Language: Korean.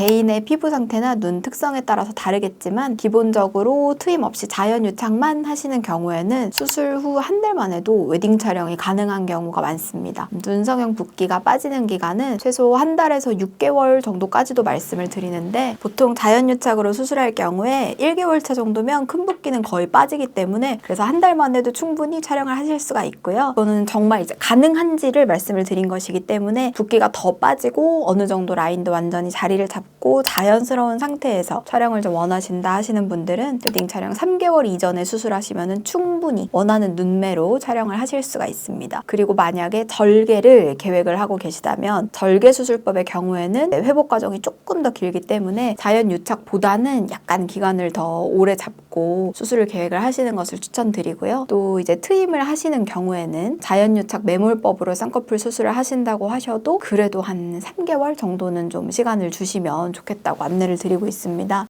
개인의 피부 상태나 눈 특성에 따라서 다르겠지만 기본적으로 트임 없이 자연 유착만 하시는 경우에는 수술 후 한 달만 해도 웨딩 촬영이 가능한 경우가 많습니다. 눈성형 붓기가 빠지는 기간은 최소 한 달에서 6개월 정도까지도 말씀을 드리는데 보통 자연 유착으로 수술할 경우에 1개월 차 정도면 큰 붓기는 거의 빠지기 때문에 그래서 한 달만 해도 충분히 촬영을 하실 수가 있고요. 이거는 정말 이제 가능한지를 말씀을 드린 것이기 때문에 붓기가 더 빠지고 어느 정도 라인도 완전히 자리를 잡고 자연스러운 상태에서 촬영을 좀 원하신다 하시는 분들은 웨딩 촬영 3개월 이전에 수술하시면 충분히 원하는 눈매로 촬영을 하실 수가 있습니다. 그리고 만약에 절개를 계획을 하고 계시다면 절개 수술법의 경우에는 회복 과정이 조금 더 길기 때문에 자연 유착보다는 약간 기간을 더 오래 잡고 수술을 계획을 하시는 것을 추천드리고요. 또 이제 트임을 하시는 경우에는 자연 유착 매몰법으로 쌍꺼풀 수술을 하신다고 하셔도 그래도 한 3개월 정도는 좀 시간을 주시 면 좋겠다고 안내를 드리고 있습니다.